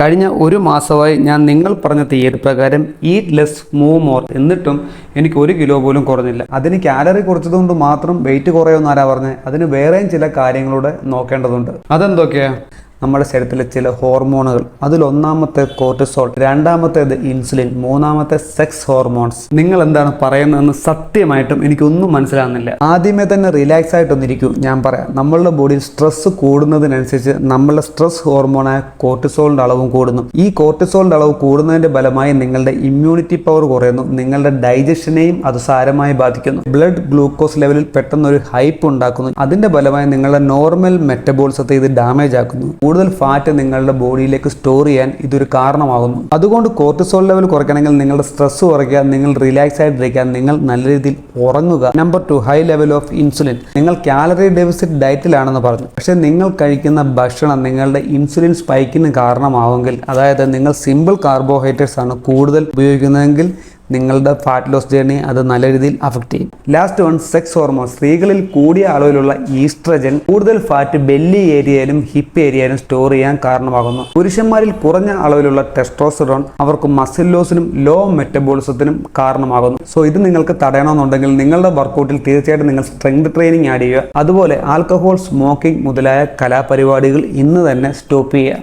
കഴിഞ്ഞ ഒരു മാസമായി ഞാൻ നിങ്ങൾ പറഞ്ഞ തീയതി പ്രകാരം ഈറ്റ് ലെസ് മൂവ് മോർ എന്നിട്ടും എനിക്ക് ഒരു കിലോ പോലും കുറഞ്ഞില്ല. അതിന് കാലറി കുറച്ചതുകൊണ്ട് മാത്രം വെയിറ്റ് കുറയുമെന്ന് ആരാ പറഞ്ഞത് അതിന് വേറെയും ചില കാര്യങ്ങളൂടെ നോക്കേണ്ടതുണ്ട്. അതെന്തൊക്കെയാ? നമ്മുടെ ശരീരത്തിലെ ചില ഹോർമോണുകൾ. അതിൽ ഒന്നാമത്തെ കോർട്ടിസോൾ രണ്ടാമത്തേത് ഇൻസുലിൻ മൂന്നാമത്തെ സെക്സ് ഹോർമോൺസ് നിങ്ങൾ എന്താണ് പറയുന്നതെന്ന് സത്യമായിട്ടും എനിക്കൊന്നും മനസ്സിലാകുന്നില്ല ആദ്യമേ തന്നെ റിലാക്സ് ആയിട്ടൊന്നിരിക്കും. ഞാൻ പറയാം നമ്മളുടെ ബോഡിയിൽ സ്ട്രെസ് കൂടുന്നതിനനുസരിച്ച് നമ്മളുടെ സ്ട്രെസ് ഹോർമോണായ കോർട്ടിസോളിന്റെ അളവും കൂടുന്നു. ഈ കോർട്ടിസോളിന്റെ അളവ് കൂടുന്നതിന്റെ ഫലമായി നിങ്ങളുടെ ഇമ്മ്യൂണിറ്റി പവർ കുറയുന്നു. നിങ്ങളുടെ ഡൈജഷനെയും അത് സാരമായി ബാധിക്കുന്നു. ബ്ലഡ് ഗ്ലൂക്കോസ് ലെവലിൽ പെട്ടെന്ന് ഒരു ഹൈപ്പ് ഉണ്ടാക്കുന്നു. അതിന്റെ ഫലമായി നിങ്ങളുടെ നോർമൽ മെറ്റബോളിസത്തെ ഇത് ഡാമേജ് ആക്കുന്നു. കൂടുതൽ ഫാറ്റ് നിങ്ങളുടെ ബോഡിയിലേക്ക് സ്റ്റോർ ചെയ്യാൻ ഇതൊരു കാരണമാകുന്നു. അതുകൊണ്ട് കോർട്ടിസോൾ ലെവൽ കുറയ്ക്കണമെങ്കിൽ നിങ്ങളുടെ സ്ട്രെസ് കുറയ്ക്കുക നിങ്ങൾ റിലാക്സ് ആയിട്ടിരിക്കുക നിങ്ങൾ നല്ല രീതിയിൽ ഉറങ്ങുക. Number two high level of insulin നിങ്ങൾ കാലറി ഡെഫിസിറ്റ് ഡയറ്റിലാണെന്ന് പറഞ്ഞു. പക്ഷെ നിങ്ങൾ കഴിക്കുന്ന ഭക്ഷണം നിങ്ങളുടെ ഇൻസുലിൻ സ്പൈക്കിന് കാരണമാവുമെങ്കിൽ അതായത് നിങ്ങൾ സിമ്പിൾ കാർബോഹൈഡ്രേറ്റ്സ് ആണ് കൂടുതൽ ഉപയോഗിക്കുന്നതെങ്കിൽ നിങ്ങളുടെ ഫാറ്റ് ലോസ് ജേണി അത് നല്ല രീതിയിൽ അഫക്റ്റ് ചെയ്യും. ലാസ്റ്റ് വൺ സെക്സ് ഹോർമോൺ സ്ത്രീകളിൽ കൂടിയ അളവിലുള്ള ഈസ്ട്രജൻ കൂടുതൽ ഫാറ്റ് ബെല്ലി ഏരിയയിലും ഹിപ്പ് ഏരിയയിലും സ്റ്റോർ ചെയ്യാൻ കാരണമാകുന്നു. പുരുഷന്മാരിൽ കുറഞ്ഞ അളവിലുള്ള ടെസ്ട്രോസറോൺ അവർക്ക് മസിൽ ലോസിനും ലോ മെറ്റബോളിസത്തിനും കാരണമാകുന്നു. സോ ഇത് നിങ്ങൾക്ക് തടയണമെന്നുണ്ടെങ്കിൽ നിങ്ങളുടെ വർക്കൗട്ടിൽ തീർച്ചയായിട്ടും നിങ്ങൾ സ്ട്രെങ്ത് ട്രെയിനിങ് ആഡ് ചെയ്യുക. അതുപോലെ ആൽക്കഹോൾ സ്മോക്കിംഗ് മുതലായ കലാപരിപാടികൾ ഇന്ന് തന്നെ സ്റ്റോപ്പ് ചെയ്യുക.